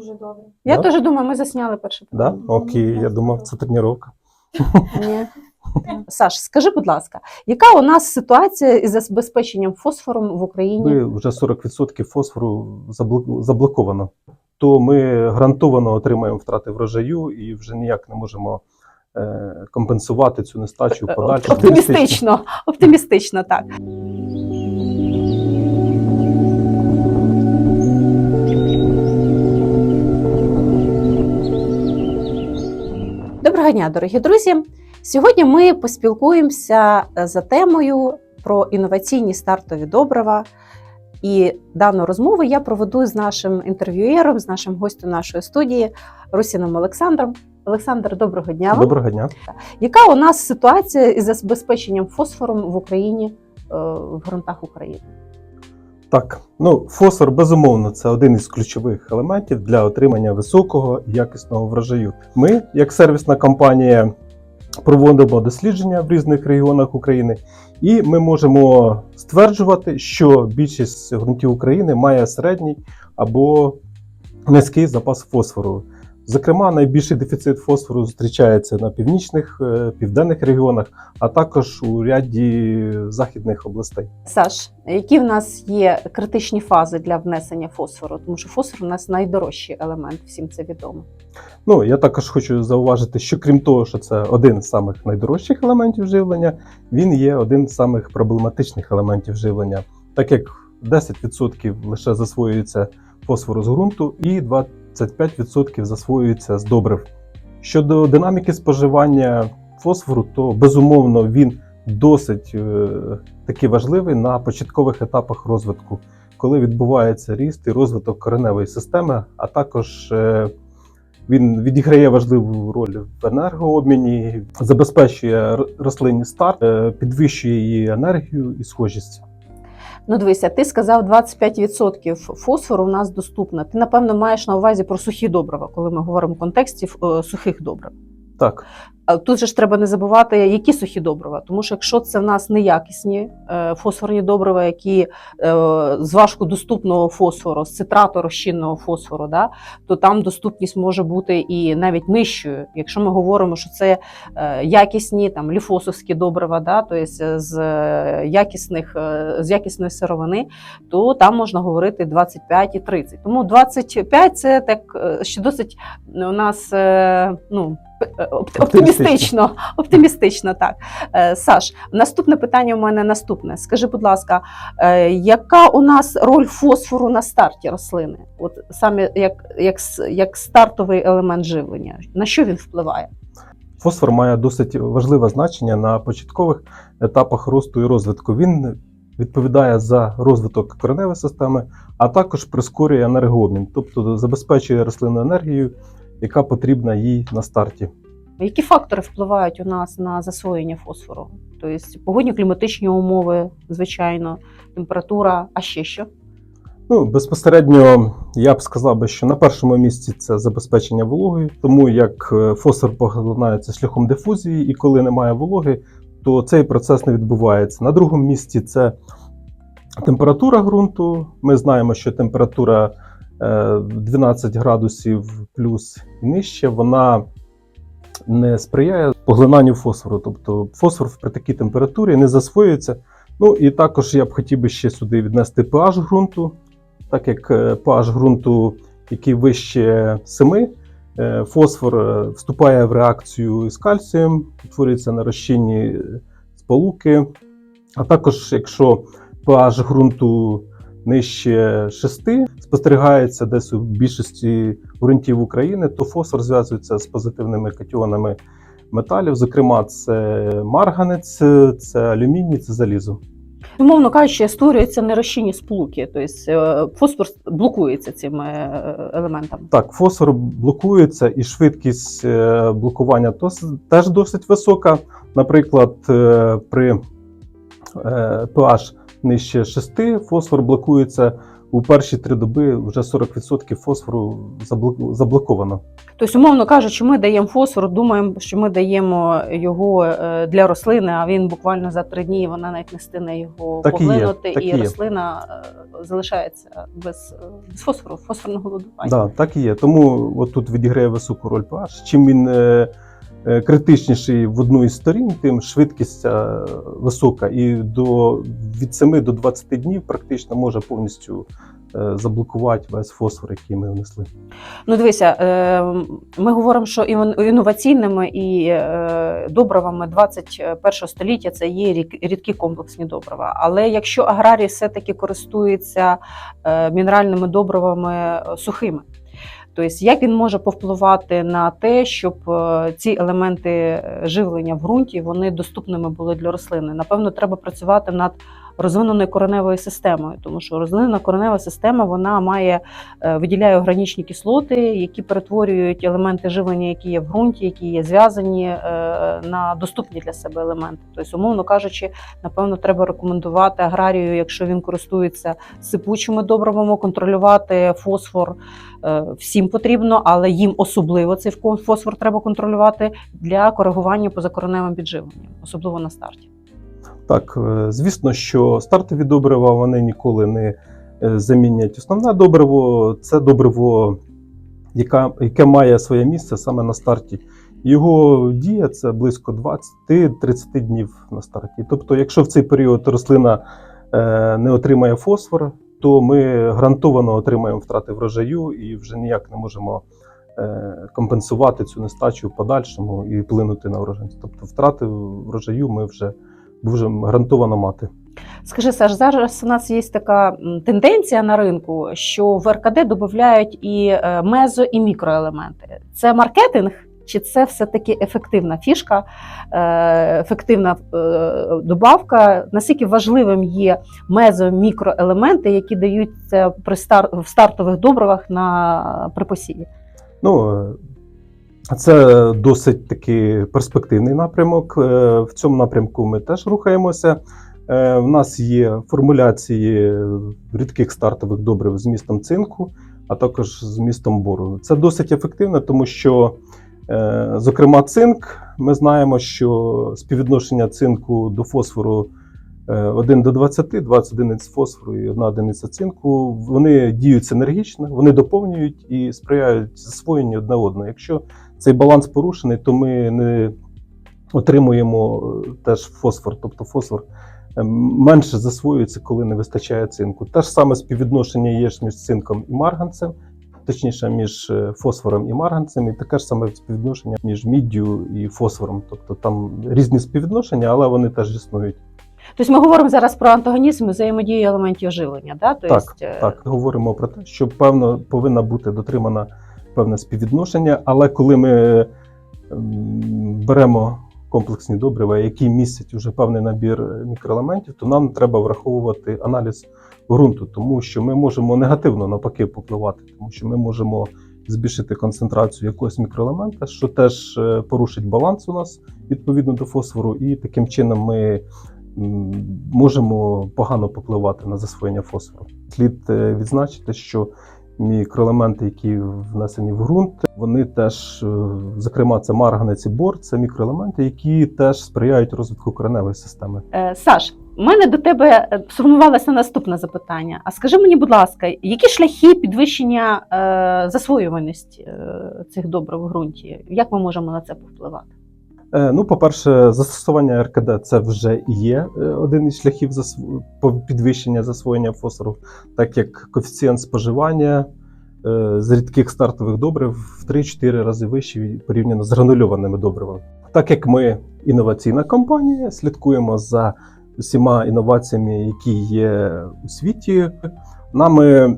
дуже добре. Я Да? теж думаю, ми засняли перше. Да? Окей, я думав, це тренування. Ні. Саш, скажи, будь ласка, яка у нас ситуація із забезпеченням фосфором в Україні? Коли вже 40% фосфору заблок- заблоковано, то ми гарантовано отримаємо втрати врожаю і вже ніяк не можемо е, компенсувати цю нестачу в подальшому. Оптимістично, оптимістично, так. Доброго дня, дорогі друзі. Сьогодні ми поспілкуємося е, за темою про інноваційні стартові добрива. І дану розмову я проведу з нашим інтерв'юєром, з нашим гостем нашої студії Русіном Олександром. Олександр, доброго дня. вам. Доброго дня. Яка у нас ситуація із забезпеченням фосфором в Україні е, в ґрунтах України? Так, ну фосфор безумовно це один із ключових елементів для отримання високого якісного врожаю. Ми, як сервісна компанія, проводимо дослідження в різних регіонах України, і ми можемо стверджувати, що більшість ґрунтів України має середній або низький запас фосфору. Зокрема, найбільший дефіцит фосфору зустрічається на північних, е, південних регіонах, а також у ряді західних областей. Саш, які в нас є критичні фази для внесення фосфору? Тому що фосфор у нас найдорожчий елемент, всім це відомо. Ну, я також хочу зауважити, що крім того, що це один з самих найдорожчих елементів живлення, він є один з самих проблематичних елементів живлення, так як 10% лише засвоюється фосфору з ґрунту і 25% засвоюється з добрив. Щодо динаміки споживання фосфору, то безумовно він досить е, таки важливий на початкових етапах розвитку, коли відбувається ріст і розвиток кореневої системи, а також е, він відіграє важливу роль в енергообміні, забезпечує р- рослині старт, е, підвищує її енергію і схожість. Ну, дивися, ти сказав 25% фосфору у нас доступно. Ти, напевно, маєш на увазі про сухі добрива, коли ми говоримо в контексті е, сухих добрив. Так, Тут же ж треба не забувати, які сухі добрива, тому що якщо це в нас неякісні е, фосфорні добрива, які е, з важкодоступного фосфору, з цитрату розчинного фосфору, да, то там доступність може бути і навіть нижчою. Якщо ми говоримо, що це е, якісні там ліфосовські добрива, да, тобто з якісних з якісної сировини, то там можна говорити 25 і 30. Тому 25 це так ще досить у нас ну. Оптимістично, оптимістично, так. Е, Саш, наступне питання у мене наступне. Скажи, будь ласка, е, яка у нас роль фосфору на старті рослини? От саме як, як, як стартовий елемент живлення, на що він впливає? фосфор має досить важливе значення на початкових етапах росту і розвитку. Він відповідає за розвиток кореневої системи, а також прискорює енергообмін, тобто забезпечує рослину енергію, яка потрібна їй на старті. Які фактори впливають у нас на засвоєння фосфору? Тобто погодні кліматичні умови, звичайно, температура, а ще що? Ну, безпосередньо я б сказав би, що на першому місці це забезпечення вологою, тому як е, фосфор поглинається шляхом дифузії, і коли немає вологи, то цей процес не відбувається. На другому місці це температура ґрунту. Ми знаємо, що температура 12 градусів плюс і нижче, вона не сприяє поглинанню фосфору. Тобто фосфор при такій температурі не засвоюється. Ну і також я б хотів би ще сюди віднести pH ґрунту, так як е, pH ґрунту, який вище 7, е, фосфор е, вступає в реакцію з кальцієм, утворюються на розчинні е, сполуки. А також, якщо pH ґрунту нижче 6, спостерігається десь у більшості ґрунтів України, то фосфор зв'язується з позитивними катіонами металів. Зокрема, це марганець, це алюміній, це залізо. Умовно кажучи, створюються нерозчинні сполуки, тобто е, фосфор блокується цими е, елементами. Так, фосфор блокується, і швидкість е, блокування теж досить висока. Наприклад, при pH нижче 6 фосфор блокується у перші три доби вже 40% фосфору заблок- заблоковано. Тобто, умовно кажучи, ми даємо фосфор, думаємо, що ми даємо його е, для рослини, а він буквально за три дні вона навіть не стигне його Так і поглинути, так і, і рослина е, залишається без, е, без фосфору, фосфорного голодування. Да, так і є. Тому от тут відіграє високу роль pH. Чим він критичніший в одну із сторін, тим швидкість е, висока. І до, від 7 до 20 днів практично може повністю е, заблокувати весь фосфор, який ми внесли. Ну, дивися, е, ми говоримо, що інноваційними і е, добривами 21 століття це є рідкі комплексні добрива. Але якщо аграрій все-таки користується е, мінеральними добривами е, сухими, Тобто, як він може повпливати на те, щоб е, ці елементи е, живлення в ґрунті вони доступними були для рослини? Напевно, треба працювати над розвиненою кореневою системою, тому що розвинена коренева система вона має е, виділяє органічні кислоти, які перетворюють елементи живлення, які є в ґрунті, які є зв'язані е, на доступні для себе елементи. Тобто, умовно кажучи, напевно, треба рекомендувати аграрію, якщо він користується сипучими добривами, контролювати фосфор. е, Всім потрібно, але їм особливо цей фосфор треба контролювати для коригування позакореневим підживленням, особливо на старті. Так, е, звісно, що стартові добрива вони ніколи не е, замінять основне добриво. Це добриво, яка, яке має своє місце саме на старті. Його дія це близько 20-30 днів на старті. Тобто, якщо в цей період рослина е, не отримає фосфор, то ми гарантовано отримаємо втрати врожаю і вже ніяк не можемо компенсувати цю нестачу в подальшому і вплинути на врожайність. Тобто втрати врожаю ми вже будемо гарантовано мати. Скажи, Саш, зараз у нас є така тенденція на ринку, що в РКД додають і е, мезо, і мікроелементи. Це маркетинг, чи це все-таки ефективна фішка, е, ефективна е, добавка? Наскільки важливим є мезо, мікроелементи, які даються при стар... в стартових добривах на при посіві? Ну, це досить такий перспективний напрямок. Е, В цьому напрямку ми теж рухаємося. Е, В нас є формуляції рідких стартових добрив з містом цинку, а також з містом бору. Це досить ефективно, тому що, е, зокрема, цинк, ми знаємо, що співвідношення цинку до фосфору е, 1 до 20, 20 одиниць фосфору і 1 одиниця цинку, вони діють синергічно, вони доповнюють і сприяють засвоєнню одне одного. Якщо цей баланс порушений, то ми не отримуємо е, теж фосфор, тобто фосфор е, менше засвоюється, коли не вистачає цинку. Те ж саме співвідношення є між цинком і марганцем, точніше, між е, фосфором і марганцем, і таке ж саме співвідношення між міддю і фосфором. Тобто там різні співвідношення, але вони теж існують. Тобто ми говоримо зараз про антагонізм і взаємодію елементів живлення. Да? Тобто, Так, Так, говоримо про те, що певно повинна бути дотримана певне співвідношення, але коли ми ем, беремо комплексні добрива, які містять уже певний набір мікроелементів, то нам треба враховувати аналіз ґрунту, тому що ми можемо негативно навпаки попливати, тому що ми можемо збільшити концентрацію якогось мікроелемента, що теж е, порушить баланс у нас відповідно до фосфору, і таким чином ми можемо погано попливати на засвоєння фосфору. Слід е, відзначити, що мікроелементи, які внесені в ґрунт, вони теж, е, зокрема, це марганець і бор, це мікроелементи, які теж сприяють розвитку кореневої системи. Е, Саш, у мене до тебе е, сформувалося наступне запитання. А скажи мені, будь ласка, які шляхи підвищення засвоюваності цих добрив в ґрунті? Як ми можемо на це повпливати? Е, Ну, по-перше, застосування РКД це вже є е, один із шляхів підвищення засвоєння фосфору, так як коефіцієнт споживання е, з рідких стартових добрив в 3-4 рази вищий порівняно з гранульованими добривами. Так як ми інноваційна компанія, слідкуємо за усіма інноваціями, які є у світі, нами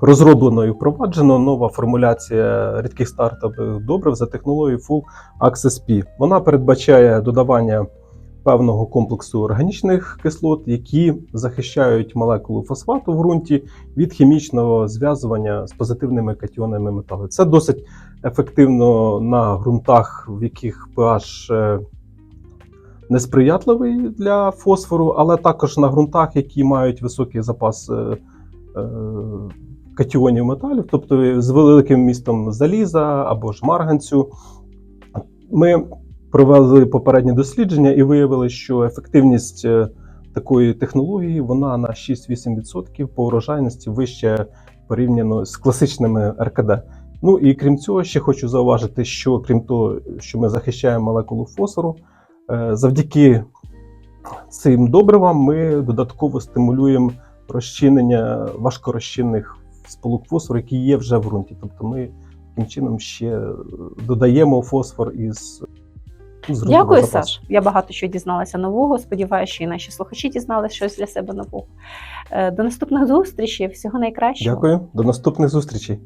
розроблено і впроваджено нова формуляція рідких стартових добрив за технологією Full Access P. Вона передбачає додавання певного комплексу органічних кислот, які захищають молекулу фосфату в ґрунті від хімічного зв'язування з позитивними катіонами металу. Це досить ефективно на ґрунтах, в яких pH е, несприятливий для фосфору, але також на ґрунтах, які мають високий запас е, катіонів металів, тобто з великим містом заліза або ж марганцю. Ми провели попередні дослідження і виявили, що ефективність е, такої технології вона на 6-8% по урожайності вища порівняно з класичними РКД. Ну і крім цього, ще хочу зауважити, що крім того, що ми захищаємо молекулу фосфору, е, завдяки цим добривам ми додатково стимулюємо розчинення важкорозчинних сполук фосфору, які є вже в ґрунті. Тобто ми таким чином ще додаємо фосфор із ну, Дякую, запасу. Саш. Я багато що дізналася нового. Сподіваюся, що і наші слухачі дізналися щось для себе нового. Е, До наступних зустрічей. Всього найкращого. Дякую, до наступних зустрічей.